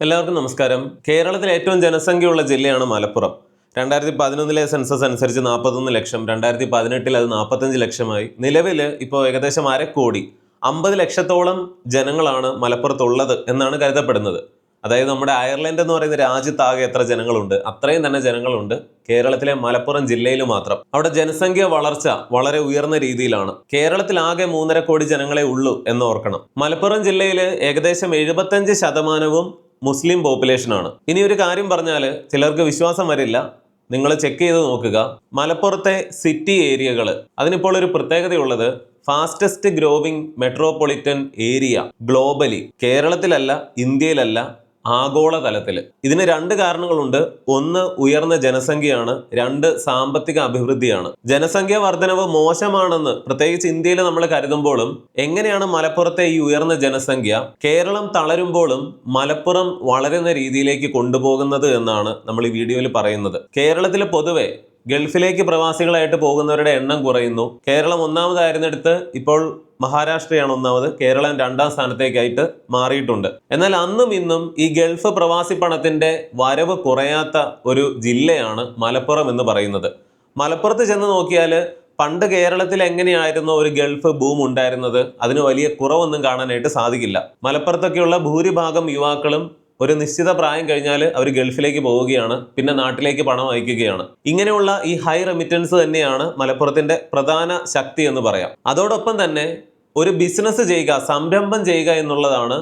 എല്ലാവർക്കും നമസ്കാരം. കേരളത്തിലെ ഏറ്റവും ജനസംഖ്യയുള്ള ജില്ലയാണ് മലപ്പുറം. രണ്ടായിരത്തി പതിനൊന്നിലെ സെൻസസ് അനുസരിച്ച് നാൽപ്പത്തൊന്ന് ലക്ഷം രണ്ടായിരത്തി പതിനെട്ടിൽ അത് നാൽപ്പത്തഞ്ച് ലക്ഷമായി. നിലവിൽ ഇപ്പോൾ ഏകദേശം അരക്കോടി അമ്പത് ലക്ഷത്തോളം ജനങ്ങളാണ് മലപ്പുറത്തുള്ളത് എന്നാണ് കരുതപ്പെടുന്നത്. അതായത് നമ്മുടെ അയർലൻഡ് എന്ന് പറയുന്ന രാജ്യത്താകെ എത്ര ജനങ്ങളുണ്ട്? അത്രയും തന്നെ ജനങ്ങളുണ്ട് കേരളത്തിലെ മലപ്പുറം ജില്ലയിൽ മാത്രം. അവിടെ ജനസംഖ്യ വളർച്ച വളരെ ഉയർന്ന രീതിയിലാണ്. കേരളത്തിൽ ആകെ മൂന്നര കോടി ജനങ്ങളെ ഉള്ളൂ എന്ന് ഓർക്കണം. മലപ്പുറം ജില്ലയിൽ ഏകദേശം എഴുപത്തഞ്ച് ശതമാനവും മുസ്ലിം പോപ്പുലേഷനാണ് ഇനി ഒരു കാര്യം പറഞ്ഞാൽ ചിലർക്ക് വിശ്വാസം വരില്ല. നിങ്ങൾ ചെക്ക് ചെയ്ത് നോക്കുക. മലപ്പുറത്തെ സിറ്റി ഏരിയകൾ അതിനിപ്പോൾ ഒരു പ്രത്യേകതയുള്ളത് fastest growing metropolitan area globally കേരളത്തിലല്ല ഇന്ത്യയിലല്ല ആഗോളതലത്തിൽ. ഇതിന് രണ്ട് കാരണങ്ങളുണ്ട്. ഒന്ന് ഉയർന്ന ജനസംഖ്യയാണ്. രണ്ട് സാമ്പത്തിക അഭിവൃദ്ധിയാണ്. ജനസംഖ്യ വർധനവ് മോശമാണെന്ന് പ്രത്യേകിച്ച് ഇന്ത്യയിൽ നമ്മൾ കരുതുമ്പോഴും എങ്ങനെയാണ് മലപ്പുറത്തെ ഈ ഉയർന്ന ജനസംഖ്യ കേരളം തളരുമ്പോഴും മലപ്പുറം വളരുന്ന രീതിയിലേക്ക് കൊണ്ടുപോകുന്നത് എന്നാണ് നമ്മൾ ഈ വീഡിയോയിൽ പറയുന്നത്. കേരളത്തിൽ പൊതുവെ ഗൾഫിലേക്ക് പ്രവാസികളായിട്ട് പോകുന്നവരുടെ എണ്ണം കുറയുന്നു. കേരളം ഒന്നാമതായിരുന്നിടത്ത് ഇപ്പോൾ മഹാരാഷ്ട്രയാണ് ഒന്നാമത്. കേരളം രണ്ടാം സ്ഥാനത്തേക്കായിട്ട് മാറിയിട്ടുണ്ട്. എന്നാൽ അന്നും ഇന്നും ഈ ഗൾഫ് പ്രവാസി പണത്തിന്റെ വരവ് കുറയാത്ത ഒരു ജില്ലയാണ് മലപ്പുറം എന്ന് പറയുന്നത്. മലപ്പുറത്ത് ചെന്ന് നോക്കിയാൽ പണ്ട് കേരളത്തിൽ എങ്ങനെയായിരുന്നു ഒരു ഗൾഫ് ബൂം ഉണ്ടായിരുന്നത്? അതിന് വലിയ കുറവൊന്നും കാണാനായിട്ട് സാധിക്കില്ല. മലപ്പുറത്തൊക്കെയുള്ള ഭൂരിഭാഗം യുവാക്കളും ഒരു നിശ്ചിത പ്രായം കഴിഞ്ഞാൽ അവർ ഗൾഫിലേക്ക് പോവുകയാണ് പിന്നെ നാട്ടിലേക്ക് പണം അയക്കുകയാണ്. ഇങ്ങനെയുള്ള ഈ ഹൈ റെമിറ്റൻസ് തന്നെയാണ് മലപ്പുറത്തിന്റെ പ്രധാന ശക്തി എന്ന് പറയാം. അതോടൊപ്പം തന്നെ ഒരു ബിസിനസ് ചെയ്യുക സംരംഭം ചെയ്യുക എന്നുള്ളതാണ്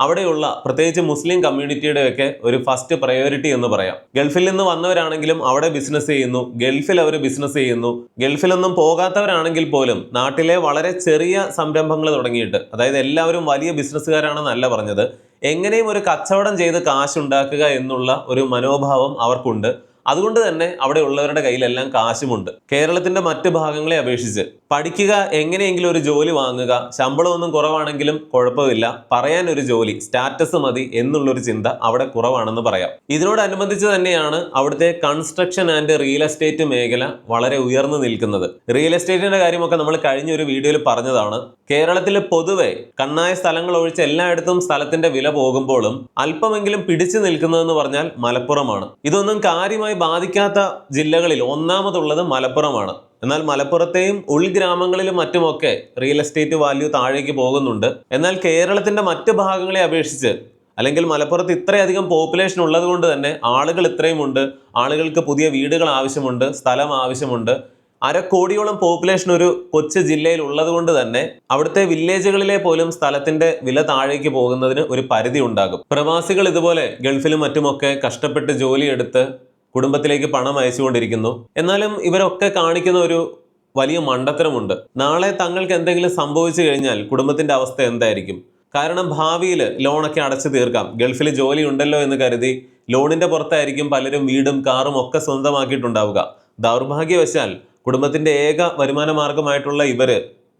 അവിടെയുള്ള പ്രത്യേകിച്ച് മുസ്ലിം കമ്മ്യൂണിറ്റിയുടെയൊക്കെ ഒരു ഫസ്റ്റ് പ്രയോറിറ്റി എന്ന് പറയാം. ഗൾഫിൽ നിന്ന് വന്നവരാണെങ്കിലും അവിടെ ബിസിനസ് ചെയ്യുന്നു. ഗൾഫിൽ അവർ ബിസിനസ് ചെയ്യുന്നു. ഗൾഫിലൊന്നും പോകാത്തവരാണെങ്കിൽ പോലും നാട്ടിലെ വളരെ ചെറിയ സംരംഭങ്ങൾ തുടങ്ങിയിട്ട് അതായത് എല്ലാവരും വലിയ ബിസിനസ്സുകാരാണെന്നല്ല പറഞ്ഞത് എങ്ങനെയും ഒരു കച്ചവടം ചെയ്ത് കാശുണ്ടാക്കുക എന്നുള്ള ഒരു മനോഭാവം അവർക്കുണ്ട്. അതുകൊണ്ട് തന്നെ അവിടെ ഉള്ളവരുടെ കയ്യിലെല്ലാം കാശുമുണ്ട്. കേരളത്തിന്റെ മറ്റ് ഭാഗങ്ങളെ അപേക്ഷിച്ച് പഠിക്കുക എങ്ങനെയെങ്കിലും ഒരു ജോലി വാങ്ങുക ശമ്പളമൊന്നും കുറവാണെങ്കിലും കുഴപ്പമില്ല പറയാൻ ഒരു ജോലി സ്റ്റാറ്റസ് മതി എന്നുള്ളൊരു ചിന്ത അവിടെ കുറവാണെന്ന് പറയാം. ഇതിനോടനുബന്ധിച്ച് തന്നെയാണ് അവിടുത്തെ കൺസ്ട്രക്ഷൻ ആൻഡ് റിയൽ എസ്റ്റേറ്റ് മേഖല വളരെ ഉയർന്നു നിൽക്കുന്നത്. റിയൽ എസ്റ്റേറ്റിന്റെ കാര്യമൊക്കെ നമ്മൾ കഴിഞ്ഞ ഒരു വീഡിയോയിൽ പറഞ്ഞതാണ്. കേരളത്തിൽ പൊതുവെ കണ്ണായ സ്ഥലങ്ങൾ ഒഴിച്ച് എല്ലായിടത്തും സ്ഥലത്തിന്റെ വില പോകുമ്പോഴും അല്പമെങ്കിലും പിടിച്ചു നിൽക്കുന്നതെന്ന് പറഞ്ഞാൽ മലപ്പുറമാണ്. ഇതൊന്നും കാര്യമായി ബാധിക്കാത്ത ജില്ലകളിൽ ഒന്നാമതുള്ളത് മലപ്പുറമാണ്. എന്നാൽ മലപ്പുറത്തെയും ഉൾഗ്രാമങ്ങളിലും മറ്റുമൊക്കെ റിയൽ എസ്റ്റേറ്റ് വാല്യൂ താഴേക്ക് പോകുന്നുണ്ട്. എന്നാൽ കേരളത്തിന്റെ മറ്റ് ഭാഗങ്ങളെ അപേക്ഷിച്ച് അല്ലെങ്കിൽ മലപ്പുറത്ത് ഇത്രയധികം പോപ്പുലേഷൻ ഉള്ളത് കൊണ്ട് തന്നെ ആളുകൾ ഇത്രയുമുണ്ട്. ആളുകൾക്ക് പുതിയ വീടുകൾ ആവശ്യമുണ്ട് സ്ഥലം ആവശ്യമുണ്ട്. അരക്കോടിയോളം പോപ്പുലേഷൻ ഒരു കൊച്ചു ജില്ലയിൽ ഉള്ളത് കൊണ്ട് തന്നെ അവിടുത്തെ വില്ലേജുകളിലെ പോലും സ്ഥലത്തിന്റെ വില താഴേക്ക് പോകുന്നതിന് ഒരു പരിധി ഉണ്ടാകും പ്രവാസികൾ ഇതുപോലെ ഗൾഫിലും മറ്റുമൊക്കെ കഷ്ടപ്പെട്ട് ജോലിയെടുത്ത് കുടുംബത്തിലേക്ക് പണം അയച്ചുകൊണ്ടിരിക്കുന്നു. എന്നാലും ഇവരൊക്കെ കാണിക്കുന്ന ഒരു വലിയ മണ്ടത്തരമുണ്ട്. നാളെ തങ്ങൾക്ക് എന്തെങ്കിലും സംഭവിച്ചു കഴിഞ്ഞാൽ കുടുംബത്തിന്റെ അവസ്ഥ എന്തായിരിക്കും? കാരണം ഭാവിയിൽ ലോണൊക്കെ അടച്ചു തീർക്കാം. ഗൾഫിൽ ജോലി ഉണ്ടല്ലോ എന്ന് കരുതി ലോണിന്റെ പുറത്തായിരിക്കും പലരും വീടും കാറും ഒക്കെ സ്വന്തമാക്കിയിട്ടുണ്ടാവുക. ദൗർഭാഗ്യവശാൽ കുടുംബത്തിന്റെ ഏക വരുമാന മാർഗമായിട്ടുള്ള ഇവർ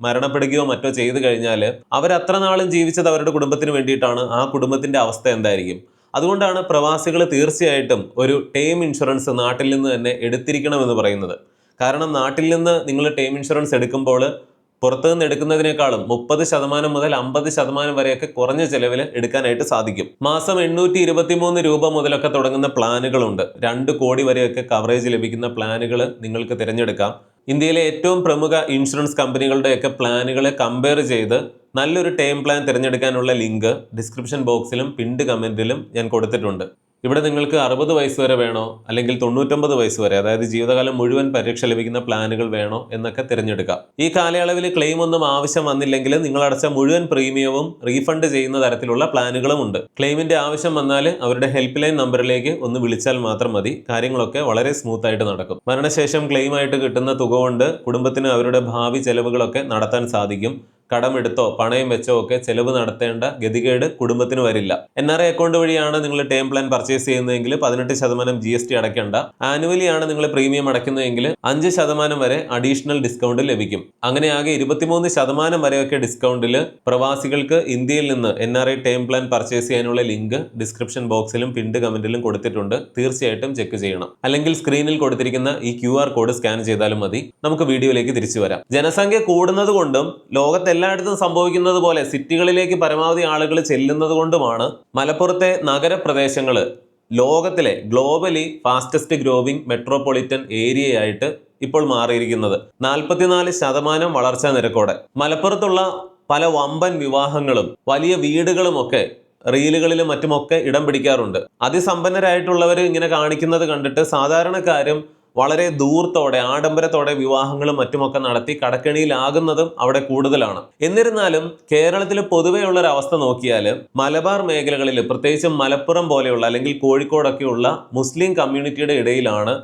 മരണപ്പെടുകയോ മറ്റോ ചെയ്തു കഴിഞ്ഞാൽ അവരത്ര നാളും ജീവിച്ചത് അവരുടെ കുടുംബത്തിന് വേണ്ടിയിട്ടാണ്. ആ കുടുംബത്തിന്റെ അവസ്ഥ എന്തായിരിക്കും? അതുകൊണ്ടാണ് പ്രവാസികൾ തീർച്ചയായിട്ടും ഒരു ടേം ഇൻഷുറൻസ് നാട്ടിൽ നിന്ന് തന്നെ എടുത്തിരിക്കണമെന്ന് പറയുന്നത്. കാരണം നാട്ടിൽ നിന്ന് നിങ്ങൾ ടേം ഇൻഷുറൻസ് എടുക്കുമ്പോൾ പുറത്തു നിന്ന് എടുക്കുന്നതിനേക്കാളും മുപ്പത് ശതമാനം മുതൽ അമ്പത് ശതമാനം വരെയൊക്കെ കുറഞ്ഞ ചെലവിൽ എടുക്കാനായിട്ട് സാധിക്കും. മാസം എണ്ണൂറ്റി ഇരുപത്തി മൂന്ന് രൂപ മുതലൊക്കെ തുടങ്ങുന്ന പ്ലാനുകളുണ്ട്. രണ്ട് കോടി വരെയൊക്കെ കവറേജ് ലഭിക്കുന്ന പ്ലാനുകൾ നിങ്ങൾക്ക് തിരഞ്ഞെടുക്കാം. ഇന്ത്യയിലെ ഏറ്റവും പ്രമുഖ ഇൻഷുറൻസ് കമ്പനികളുടെയൊക്കെ പ്ലാനുകളെ കമ്പയർ ചെയ്ത് നല്ലൊരു ടേം പ്ലാൻ തിരഞ്ഞെടുക്കാനുള്ള ലിങ്ക് ഡിസ്ക്രിപ്ഷൻ ബോക്സിലും പിൻഡ് കമന്റിലും ഞാൻ കൊടുത്തിട്ടുണ്ട്. ഇവിടെ നിങ്ങൾക്ക് അറുപത് വയസ്സ് വരെ വേണോ? അല്ലെങ്കിൽ തൊണ്ണൂറ്റൊമ്പത് വയസ്സ് വരെ അതായത് ജീവിതകാലം മുഴുവൻ പരീക്ഷ ലഭിക്കുന്ന പ്ലാനുകൾ വേണോ എന്നൊക്കെ തിരഞ്ഞെടുക്കാം ഈ കാലയളവിൽ ക്ലെയിം ഒന്നും ആവശ്യം വന്നില്ലെങ്കിൽ നിങ്ങൾ അടച്ച മുഴുവൻ പ്രീമിയവും റീഫണ്ട് ചെയ്യുന്ന തരത്തിലുള്ള പ്ലാനുകളും ഉണ്ട്. ക്ലെയിമിന്റെ ആവശ്യം വന്നാൽ അവരുടെ ഹെൽപ്പ് ലൈൻ നമ്പറിലേക്ക് ഒന്ന് വിളിച്ചാൽ മാത്രം മതി. കാര്യങ്ങളൊക്കെ വളരെ സ്മൂത്ത് ആയിട്ട് നടക്കും. മരണശേഷം ക്ലെയിമായിട്ട് കിട്ടുന്ന തുക കൊണ്ട് കുടുംബത്തിന് അവരുടെ ഭാവി ചെലവുകളൊക്കെ നടത്താൻ സാധിക്കും. കടമെടുത്തോ പണയം വെച്ചോ ഒക്കെ ചെലവ് നടത്തേണ്ട ഗതികേട് കുടുംബത്തിന് വരില്ല. എൻ ആർ ഐ അക്കൗണ്ട് വഴിയാണ് നിങ്ങൾ ടേം പ്ലാൻ പർച്ചേസ് ചെയ്യുന്നതെങ്കിൽ പതിനെട്ട് ശതമാനം ജി എസ് ടി അടയ്ക്കേണ്ട. ആനുവലി ആണ് നിങ്ങൾ പ്രീമിയം അടയ്ക്കുന്നതെങ്കിൽ അഞ്ച് ശതമാനം വരെ അഡീഷണൽ ഡിസ്കൗണ്ട് ലഭിക്കും. അങ്ങനെ ആകെ ഇരുപത്തിമൂന്ന് ശതമാനം വരെയൊക്കെ ഡിസ്കൗണ്ടിൽ പ്രവാസികൾക്ക് ഇന്ത്യയിൽ നിന്ന് N R I term plan purchase ചെയ്യാനുള്ള ലിങ്ക് ഡിസ്ക്രിപ്ഷൻ ബോക്സിലും പിൻഡ് കമന്റിലും കൊടുത്തിട്ടുണ്ട്. തീർച്ചയായിട്ടും ചെക്ക് ചെയ്യണം. അല്ലെങ്കിൽ സ്ക്രീനിൽ കൊടുത്തിരിക്കുന്ന ഈ ക്യു കോഡ് സ്കാൻ ചെയ്താലും മതി. നമുക്ക് വീഡിയോയിലേക്ക് തിരിച്ചു വരാം. ജനസംഖ്യ കൂടുന്നത് കൊണ്ടും ലോകത്തെ എല്ലായിടത്തും സംഭവിക്കുന്നത് പോലെ സിറ്റികളിലേക്ക് പരമാവധി ആളുകൾ ചെല്ലുന്നത് കൊണ്ടുമാണ് മലപ്പുറത്തെ നഗരപ്രദേശങ്ങൾ ലോകത്തിലെ ഗ്ലോബലി ഫാസ്റ്റസ്റ്റ് ഗ്രോവിംഗ് മെട്രോപൊളിറ്റൻ ഏരിയയായിട്ട് ഇപ്പോൾ മാറിയിരിക്കുന്നത്. നാൽപ്പത്തിനാല് ശതമാനം വളർച്ചാ നിരക്കോടെ. മലപ്പുറത്തുള്ള പല വമ്പൻ വിവാഹങ്ങളും വലിയ വീടുകളുമൊക്കെ റീലുകളിലും മറ്റുമൊക്കെ ഇടം പിടിക്കാറുണ്ട്. അതിസമ്പന്നരായിട്ടുള്ളവർ ഇങ്ങനെ കാണിക്കുന്നത് കണ്ടിട്ട് സാധാരണക്കാരും വളരെ ദൂർത്തോടെ ആഡംബരത്തോടെ വിവാഹങ്ങളും മറ്റുമൊക്കെ നടത്തി കടക്കെണിയിലാകുന്നതും അവിടെ കൂടുതലാണ്. എന്നിരുന്നാലും കേരളത്തിൽ പൊതുവെയുള്ള ഒരു അവസ്ഥ നോക്കിയാൽ മലബാർ മേഖലകളിൽ പ്രത്യേകിച്ചും മലപ്പുറം പോലെയുള്ള അല്ലെങ്കിൽ കോഴിക്കോടൊക്കെയുള്ള മുസ്ലിം കമ്മ്യൂണിറ്റിയുടെ ഇടയിലാണ്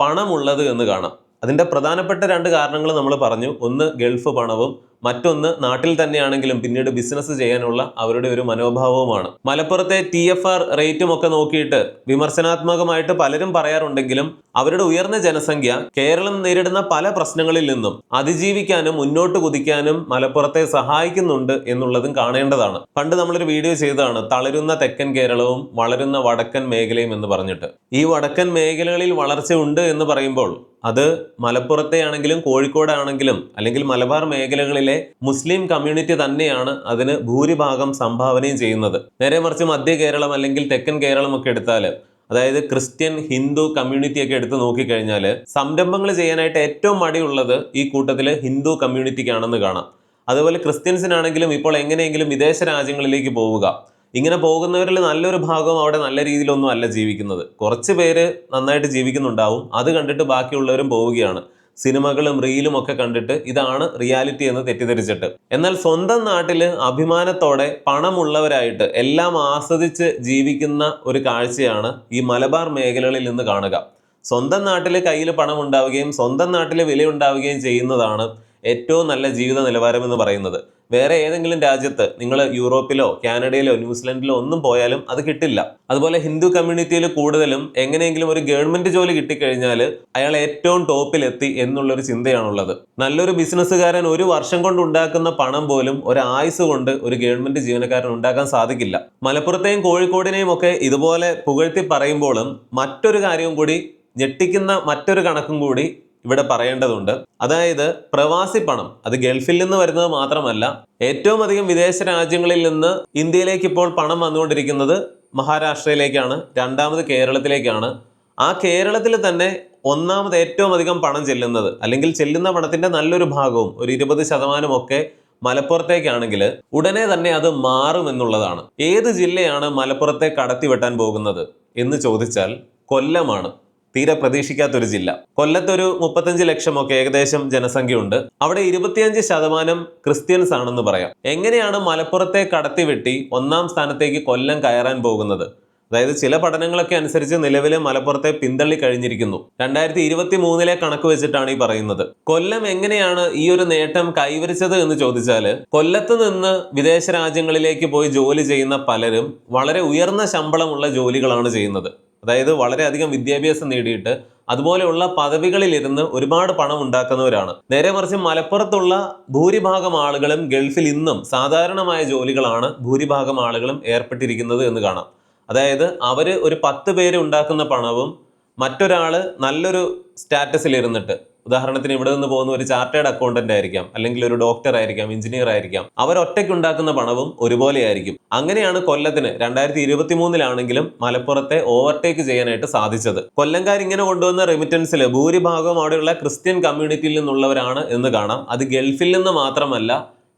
പണമുള്ളത് എന്ന് കാണാം. അതിന്റെ പ്രധാനപ്പെട്ട രണ്ട് കാരണങ്ങൾ നമ്മൾ പറഞ്ഞു. ഒന്ന് ഗൾഫ് പണവും മറ്റൊന്ന് നാട്ടിൽ തന്നെയാണെങ്കിലും പിന്നീട് ബിസിനസ് ചെയ്യാനുള്ള അവരുടെ ഒരു മനോഭാവവുമാണ്. മലപ്പുറത്തെ ടി എഫ് ആർ റേറ്റും ഒക്കെ നോക്കിയിട്ട് വിമർശനാത്മകമായിട്ട് പലരും പറയാറുണ്ടെങ്കിലും അവരുടെ ഉയർന്ന ജനസംഖ്യ കേരളം നേരിടുന്ന പല പ്രശ്നങ്ങളിൽ നിന്നും അതിജീവിക്കാനും മുന്നോട്ട് കുതിക്കാനും മലപ്പുറത്തെ സഹായിക്കുന്നുണ്ട് എന്നുള്ളതും കാണേണ്ടതാണ്. പണ്ട് നമ്മളൊരു വീഡിയോ ചെയ്തതാണ് തളരുന്ന തെക്കൻ കേരളവും വളരുന്ന വടക്കൻ മേഖലയും എന്ന് പറഞ്ഞിട്ട്. ഈ വടക്കൻ മേഖലകളിൽ വളർച്ച ഉണ്ട് എന്ന് പറയുമ്പോൾ അത് മലപ്പുറത്തെ ആണെങ്കിലും കോഴിക്കോടാണെങ്കിലും അല്ലെങ്കിൽ മലബാർ മേഖലകളിലെ മുസ്ലിം കമ്മ്യൂണിറ്റി തന്നെയാണ് അതിന് ഭൂരിഭാഗം സംഭാവനയും ചെയ്യുന്നത്. നേരെ മറിച്ച് മധ്യ കേരളം അല്ലെങ്കിൽ തെക്കൻ കേരളം ഒക്കെ എടുത്താൽ അതായത് ക്രിസ്ത്യൻ ഹിന്ദു കമ്മ്യൂണിറ്റി ഒക്കെ എടുത്ത് നോക്കിക്കഴിഞ്ഞാൽ സംരംഭങ്ങൾ ചെയ്യാനായിട്ട് ഏറ്റവും മടിയുള്ളത് ഈ കൂട്ടത്തിൽ ഹിന്ദു കമ്മ്യൂണിറ്റിക്കാണെന്ന് കാണാം. അതുപോലെ ക്രിസ്ത്യൻസിനാണെങ്കിലും ഇപ്പോൾ എങ്ങനെയെങ്കിലും വിദേശ രാജ്യങ്ങളിലേക്ക് പോവുക. ഇങ്ങനെ പോകുന്നവരിൽ നല്ലൊരു ഭാഗം അവിടെ നല്ല രീതിയിലൊന്നും അല്ല ജീവിക്കുന്നത്. കുറച്ച് പേര് നന്നായിട്ട് ജീവിക്കുന്നുണ്ടാവും. അത് കണ്ടിട്ട് ബാക്കിയുള്ളവരും പോവുകയാണ്. സിനിമകളും റീലും ഒക്കെ കണ്ടിട്ട് ഇതാണ് റിയാലിറ്റി എന്ന് തെറ്റിദ്ധരിച്ചിട്ട്. എന്നാൽ സ്വന്തം നാട്ടിൽ അഭിമാനത്തോടെ പണമുള്ളവരായിട്ട് എല്ലാം ആസ്വദിച്ച് ജീവിക്കുന്ന ഒരു കാഴ്ചയാണ് ഈ മലബാർ മേഖലകളിൽ നിന്ന് കാണുക. സ്വന്തം നാട്ടിൽ കയ്യിൽ പണം ഉണ്ടാവുകയും സ്വന്തം നാട്ടിൽ വില ഉണ്ടാവുകയും ചെയ്യുന്നതാണ് ഏറ്റവും നല്ല ജീവിത നിലവാരം എന്ന് പറയുന്നത്. വേറെ ഏതെങ്കിലും രാജ്യത്ത് നിങ്ങൾ യൂറോപ്പിലോ കാനഡയിലോ ന്യൂസിലൻഡിലോ ഒന്നും പോയാലും അത് കിട്ടില്ല. അതുപോലെ ഹിന്ദു കമ്മ്യൂണിറ്റിയിൽ കൂടുതലും എങ്ങനെയെങ്കിലും ഒരു ഗവൺമെന്റ് ജോലി കിട്ടിക്കഴിഞ്ഞാൽ അയാൾ ഏറ്റവും ടോപ്പിലെത്തി എന്നുള്ളൊരു ചിന്തയാണുള്ളത്. നല്ലൊരു ബിസിനസ്സുകാരൻ ഒരു വർഷം കൊണ്ട് ഉണ്ടാക്കുന്ന പണം പോലും ഒരു ആയുസ് കൊണ്ട് ഒരു ഗവൺമെന്റ് ജീവനക്കാരൻ ഉണ്ടാക്കാൻ സാധിക്കില്ല. മലപ്പുറത്തെയും കോഴിക്കോടിനെയും ഒക്കെ ഇതുപോലെ പുകഴ്ത്തി പറയുമ്പോഴും മറ്റൊരു കാര്യവും കൂടി ഞെട്ടിക്കുന്ന മറ്റൊരു കണക്കും കൂടി ഇവിടെ പറയേണ്ടതുണ്ട്. അതായത് പ്രവാസി പണം അത് ഗൾഫിൽ നിന്ന് വരുന്നത് മാത്രമല്ല ഏറ്റവും അധികം വിദേശ രാജ്യങ്ങളിൽ നിന്ന് ഇന്ത്യയിലേക്ക് ഇപ്പോൾ പണം വന്നുകൊണ്ടിരിക്കുന്നത് മഹാരാഷ്ട്രയിലേക്കാണ് രണ്ടാമത് കേരളത്തിലേക്കാണ്. ആ കേരളത്തിൽ തന്നെ ഒന്നാമത് ഏറ്റവും അധികം പണം ചെല്ലുന്നത് അല്ലെങ്കിൽ ചെല്ലുന്ന പണത്തിന്റെ നല്ലൊരു ഭാഗവും ഒരു ഇരുപത് ശതമാനമൊക്കെ മലപ്പുറത്തേക്കാണെങ്കിൽ ഉടനെ തന്നെ അത് മാറുമെന്നുള്ളതാണ് ഏത് ജില്ലയാണ് മലപ്പുറത്തെ കടത്തിവെട്ടാൻ പോകുന്നത് എന്ന് ചോദിച്ചാൽ കൊല്ലമാണ്. തീരെ പ്രതീക്ഷിക്കാത്തൊരു ജില്ല. കൊല്ലത്തൊരു മുപ്പത്തഞ്ച് ലക്ഷമൊക്കെ ഏകദേശം ജനസംഖ്യയുണ്ട്. അവിടെ ഇരുപത്തിയഞ്ച് ശതമാനം ക്രിസ്ത്യൻസ് ആണെന്ന് പറയാം. എങ്ങനെയാണ് മലപ്പുറത്തെ കടത്തിവെട്ടി ഒന്നാം സ്ഥാനത്തേക്ക് കൊല്ലം കയറാൻ പോകുന്നത്? അതായത് ചില പഠനങ്ങളൊക്കെ അനുസരിച്ച് നിലവിലെ മലപ്പുറത്തെ പിന്തള്ളി കഴിഞ്ഞിരിക്കുന്നു. രണ്ടായിരത്തി ഇരുപത്തി മൂന്നിലെ കണക്ക് വെച്ചിട്ടാണ് ഈ പറയുന്നത്. കൊല്ലം എങ്ങനെയാണ് ഈ ഒരു നേട്ടം കൈവരിച്ചത് എന്ന് ചോദിച്ചാൽ കൊല്ലത്ത് നിന്ന് വിദേശ രാജ്യങ്ങളിലേക്ക് പോയി ജോലി ചെയ്യുന്ന പലരും വളരെ ഉയർന്ന ശമ്പളമുള്ള ജോലികളാണ് ചെയ്യുന്നത്. അതായത് വളരെയധികം വിദ്യാഭ്യാസം നേടിയിട്ട് അതുപോലെയുള്ള പദവികളിലിരുന്ന് ഒരുപാട് പണം ഉണ്ടാക്കുന്നവരാണ്. നേരെ മറിച്ച് മലപ്പുറത്തുള്ള ഭൂരിഭാഗം ആളുകളും ഗൾഫിൽ ഇന്നും സാധാരണമായ ജോലികളാണ് ഭൂരിഭാഗം ആളുകളും ഏർപ്പെട്ടിരിക്കുന്നത് എന്ന് കാണാം. അതായത് അവർ ഒരു പത്ത് പേര് ഉണ്ടാക്കുന്ന പണവും മറ്റൊരാൾ നല്ലൊരു സ്റ്റാറ്റസിൽ ഇരുന്നിട്ട് ഉദാഹരണത്തിന് ഇവിടെ നിന്ന് പോകുന്ന ഒരു ചാർട്ടേഡ് അക്കൗണ്ടന്റ് ആയിരിക്കാം അല്ലെങ്കിൽ ഒരു ഡോക്ടർ ആയിരിക്കാം എഞ്ചിനീയർ ആയിരിക്കാം. അവർ ഒറ്റയ്ക്ക് ഉണ്ടാക്കുന്ന പണവും ഒരുപോലെ ആയിരിക്കും. അങ്ങനെയാണ് കൊല്ലത്തിന് രണ്ടായിരത്തി ഇരുപത്തി മൂന്നിലാണെങ്കിലും മലപ്പുറത്തെ ഓവർടേക്ക് ചെയ്യാനായിട്ട് സാധിച്ചത്. കൊല്ലംകാർ ഇങ്ങനെ കൊണ്ടുവന്ന റെമിറ്റൻസിൽ ഭൂരിഭാഗവും അവിടെയുള്ള ക്രിസ്ത്യൻ കമ്മ്യൂണിറ്റിയിൽ നിന്നുള്ളവരാണ് എന്ന് കാണാം. അത് ഗൾഫിൽ നിന്ന് മാത്രമല്ല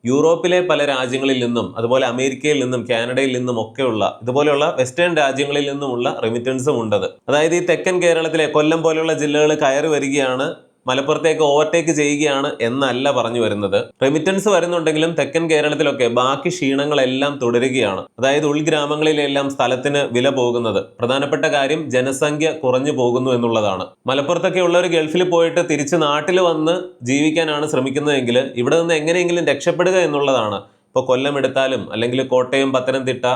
യൂറോപ്പിലെ പല രാജ്യങ്ങളിൽ നിന്നും അതുപോലെ അമേരിക്കയിൽ നിന്നും കാനഡയിൽ നിന്നും ഒക്കെയുള്ള ഇതുപോലെയുള്ള വെസ്റ്റേൺ രാജ്യങ്ങളിൽ നിന്നുമുള്ള റെമിറ്റൻസും ഉണ്ടത്. അതായത് ഈ തെക്കൻ കേരളത്തിലെ കൊല്ലം പോലെയുള്ള ജില്ലകൾ കയറി വരികയാണ് മലപ്പുറത്തേക്ക് ഓവർടേക്ക് ചെയ്യുകയാണ് എന്നല്ല പറഞ്ഞു വരുന്നത്. റെമിറ്റൻസ് വരുന്നുണ്ടെങ്കിലും തെക്കൻ കേരളത്തിലൊക്കെ ബാക്കി ക്ഷീണങ്ങളെല്ലാം തുടരുകയാണ്. അതായത് ഉൾഗ്രാമങ്ങളിലെല്ലാം സ്ഥലത്തിന് വില പോകുന്നത്. പ്രധാനപ്പെട്ട കാര്യം ജനസംഖ്യ കുറഞ്ഞു പോകുന്നു എന്നുള്ളതാണ്. മലപ്പുറത്തൊക്കെ ഉള്ളവർ ഗൾഫിൽ പോയിട്ട് തിരിച്ച് നാട്ടിൽ വന്ന് ജീവിക്കാനാണ് ശ്രമിക്കുന്നതെങ്കിൽ ഇവിടെ നിന്ന് എങ്ങനെയെങ്കിലും രക്ഷപ്പെടുക എന്നുള്ളതാണ്. ഇപ്പോൾ കൊല്ലം എടുത്താലും അല്ലെങ്കിൽ കോട്ടയം പത്തനംതിട്ട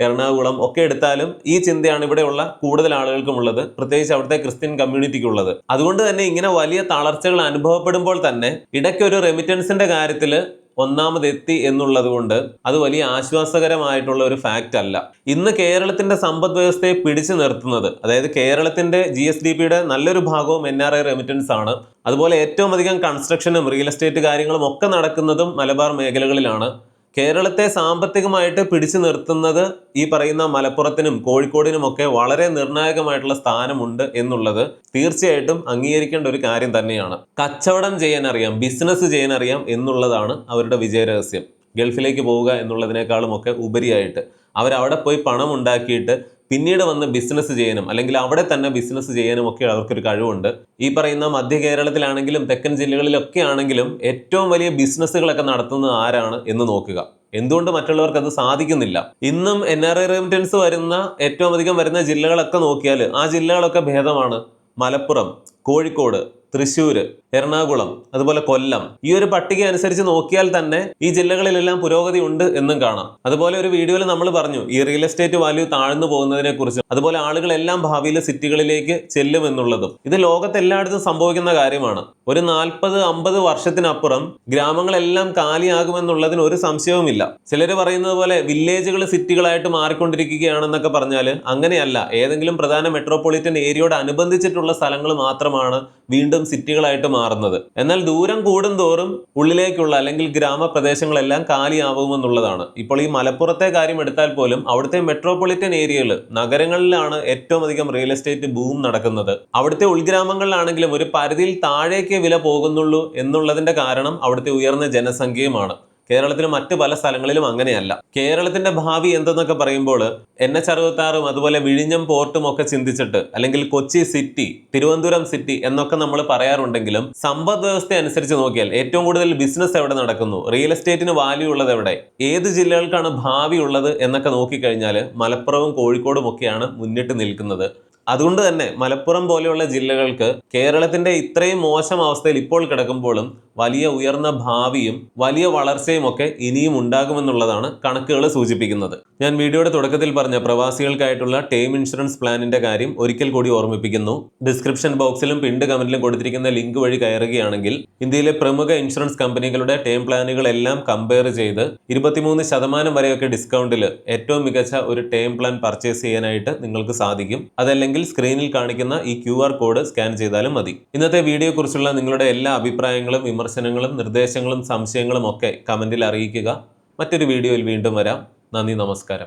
എറണാകുളം ഒക്കെ എടുത്താലും ഈ ചിന്തയാണ് ഇവിടെയുള്ള കൂടുതൽ ആളുകൾക്കും ഉള്ളത്. പ്രത്യേകിച്ച് അവിടുത്തെ ക്രിസ്ത്യൻ കമ്മ്യൂണിറ്റിക്കുള്ളത് അതുകൊണ്ട് തന്നെ ഇങ്ങനെ വലിയ തളർച്ചകൾ അനുഭവപ്പെടുമ്പോൾ തന്നെ ഇടയ്ക്കൊരു റെമിറ്റൻസിന്റെ കാര്യത്തിൽ ഒന്നാമതെത്തി എന്നുള്ളത് കൊണ്ട് അത് വലിയ ആശ്വാസകരമായിട്ടുള്ള ഒരു ഫാക്റ്റ് അല്ല. ഇന്ന് കേരളത്തിന്റെ സമ്പദ് വ്യവസ്ഥയെ പിടിച്ചു നിർത്തുന്നത് അതായത് കേരളത്തിന്റെ ജി എസ് ഡി പിയുടെ നല്ലൊരു ഭാഗവും എൻ ആർ ഐ റെമിറ്റൻസ് ആണ്. അതുപോലെ ഏറ്റവും അധികം കൺസ്ട്രക്ഷനും റിയൽ എസ്റ്റേറ്റ് കാര്യങ്ങളും ഒക്കെ നടക്കുന്നതും മലബാർ മേഖലകളിലാണ്. കേരളത്തെ സാമ്പത്തികമായിട്ട് പിടിച്ചു നിർത്തുന്നത് ഈ പറയുന്ന മലപ്പുറത്തിനും കോഴിക്കോടിനും ഒക്കെ വളരെ നിർണായകമായിട്ടുള്ള സ്ഥാനമുണ്ട് എന്നുള്ളത് തീർച്ചയായിട്ടും അംഗീകരിക്കേണ്ട ഒരു കാര്യം തന്നെയാണ്. കച്ചവടം ചെയ്യാൻ അറിയാം ബിസിനസ് ചെയ്യാൻ അറിയാം എന്നുള്ളതാണ് അവരുടെ വിജയരഹസ്യം ഗൾഫിലേക്ക് പോവുക എന്നുള്ളതിനേക്കാളും ഒക്കെ ഉപരിയായിട്ട്. അവരവിടെ പോയി പണം ഉണ്ടാക്കിയിട്ട് പിന്നീട് വന്ന് ബിസിനസ് ചെയ്യാനും അല്ലെങ്കിൽ അവിടെ തന്നെ ബിസിനസ് ചെയ്യാനും ഒക്കെ അവർക്കൊരു കഴിവുണ്ട്. ഈ പറയുന്ന മധ്യ കേരളത്തിലാണെങ്കിലും തെക്കൻ ജില്ലകളിലൊക്കെ ആണെങ്കിലും ഏറ്റവും വലിയ ബിസിനസ്സുകളൊക്കെ നടത്തുന്നത് ആരാണ് എന്ന് നോക്കുക. എന്തുകൊണ്ട് മറ്റുള്ളവർക്ക് അത് സാധിക്കുന്നില്ല? ഇന്നും എൻ ആർ ഐ റെമിറ്റൻസ് വരുന്ന ഏറ്റവും അധികം വരുന്ന ജില്ലകളൊക്കെ നോക്കിയാൽ ആ ജില്ലകളൊക്കെ ഭേദമാണ്. മലപ്പുറം കോഴിക്കോട് തൃശ്ശൂര് എറണാകുളം അതുപോലെ കൊല്ലം. ഈ ഒരു പട്ടിക അനുസരിച്ച് നോക്കിയാൽ തന്നെ ഈ ജില്ലകളിലെല്ലാം പുരോഗതി ഉണ്ട് എന്നും കാണാം. അതുപോലെ ഒരു വീഡിയോയിൽ നമ്മൾ പറഞ്ഞു ഈ റിയൽ എസ്റ്റേറ്റ് വാല്യൂ താഴ്ന്നു പോകുന്നതിനെ കുറിച്ച് അതുപോലെ ആളുകളെല്ലാം ഭാവിയിൽ സിറ്റികളിലേക്ക് ചെല്ലും എന്നുള്ളതും ഇത് ലോകത്ത് എല്ലായിടത്തും സംഭവിക്കുന്ന കാര്യമാണ്. ഒരു നാൽപ്പത് അമ്പത് വർഷത്തിനപ്പുറം ഗ്രാമങ്ങളെല്ലാം കാലിയാകുമെന്നുള്ളതിന് ഒരു സംശയവുമില്ല. ചിലർ പറയുന്നത് പോലെ വില്ലേജുകൾ സിറ്റികളായിട്ട് മാറിക്കൊണ്ടിരിക്കുകയാണെന്നൊക്കെ പറഞ്ഞാൽ അങ്ങനെയല്ല. ഏതെങ്കിലും പ്രധാന മെട്രോപൊളിറ്റൻ ഏരിയയോട് അനുബന്ധിച്ചിട്ടുള്ള സ്ഥലങ്ങൾ മാത്രമാണ് വീണ്ടും സിറ്റികളായിട്ട് മാറുന്നത്. എന്നാൽ ദൂരം കൂടുന്തോറും ഉള്ളിലേക്കുള്ള അല്ലെങ്കിൽ ഗ്രാമപ്രദേശങ്ങളെല്ലാം കാലിയാവുമെന്നുള്ളതാണ്. ഇപ്പോൾ ഈ മലപ്പുറത്തെ കാര്യം എടുത്താൽ പോലും അവിടുത്തെ മെട്രോപൊളിറ്റൻ ഏരിയകൾ നഗരങ്ങളിലാണ് ഏറ്റവും അധികം റിയൽ എസ്റ്റേറ്റ് ബൂം നടക്കുന്നത്. അവിടുത്തെ ഉൾഗ്രാമങ്ങളിലാണെങ്കിലും ഒരു പരിധിയിൽ താഴേക്കേ വില പോകുന്നുള്ളൂ എന്നുള്ളതിന്റെ കാരണം അവിടുത്തെ ഉയർന്ന ജനസംഖ്യയുമാണ്. കേരളത്തിലും മറ്റ് പല സ്ഥലങ്ങളിലും അങ്ങനെയല്ല. കേരളത്തിന്റെ ഭാവി എന്തെന്നൊക്കെ പറയുമ്പോൾ എൻ എച്ച് അറുപത്തി ആറും അതുപോലെ വിഴിഞ്ഞം പോർട്ടും ഒക്കെ ചിന്തിച്ചിട്ട് അല്ലെങ്കിൽ കൊച്ചി സിറ്റി തിരുവനന്തപുരം സിറ്റി എന്നൊക്കെ നമ്മൾ പറയാറുണ്ടെങ്കിലും സമ്പദ് വ്യവസ്ഥ അനുസരിച്ച് നോക്കിയാൽ ഏറ്റവും കൂടുതൽ ബിസിനസ് എവിടെ നടക്കുന്നു? റിയൽ എസ്റ്റേറ്റിന് വാല്യൂ ഉള്ളത് എവിടെ? ഏത് ജില്ലകൾക്കാണ് ഭാവി ഉള്ളത് എന്നൊക്കെ നോക്കിക്കഴിഞ്ഞാൽ മലപ്പുറവും കോഴിക്കോടും ഒക്കെയാണ് മുന്നിട്ട് നിൽക്കുന്നത്. അതുകൊണ്ട് തന്നെ മലപ്പുറം പോലെയുള്ള ജില്ലകൾക്ക് കേരളത്തിന്റെ ഇത്രയും മോശം അവസ്ഥയിൽ ഇപ്പോൾ കിടക്കുമ്പോഴും വലിയ ഉയർന്ന ഭാവിയും വലിയ വളർച്ചയും ഒക്കെ ഇനിയും ഉണ്ടാകുമെന്നുള്ളതാണ് കണക്കുകൾ സൂചിപ്പിക്കുന്നത്. ഞാൻ വീഡിയോയുടെ തുടക്കത്തിൽ പറഞ്ഞ പ്രവാസികൾക്കായിട്ടുള്ള ടേം ഇൻഷുറൻസ് പ്ലാനിന്റെ കാര്യം ഒരിക്കൽ കൂടി ഓർമ്മിപ്പിക്കുന്നു. ഡിസ്ക്രിപ്ഷൻ ബോക്സിലും പിണ്ട് കമന്റിലും കൊടുത്തിരിക്കുന്ന ലിങ്ക് വഴി കയറുകയാണെങ്കിൽ ഇന്ത്യയിലെ പ്രമുഖ ഇൻഷുറൻസ് കമ്പനികളുടെ ടേം പ്ലാനുകളെല്ലാം കമ്പയർ ചെയ്ത് ഇരുപത്തിമൂന്ന് ശതമാനം വരെയൊക്കെ ഡിസ്കൗണ്ടിൽ ഏറ്റവും മികച്ച ഒരു ടേം പ്ലാൻ പർച്ചേസ് ചെയ്യാനായിട്ട് നിങ്ങൾക്ക് സാധിക്കും. അതല്ലെങ്കിൽ സ്ക്രീനിൽ കാണിക്കുന്ന ഈ ക്യു കോഡ് സ്കാൻ ചെയ്താലും മതി. ഇന്നത്തെ വീഡിയോ കുറിച്ചുള്ള നിങ്ങളുടെ എല്ലാ അഭിപ്രായങ്ങളും വിമർശനങ്ങളും നിർദ്ദേശങ്ങളും സംശയങ്ങളും ഒക്കെ കമന്റിൽ അറിയിക്കുക. മറ്റൊരു വീഡിയോയിൽ വീണ്ടും വരാം. നന്ദി നമസ്കാരം.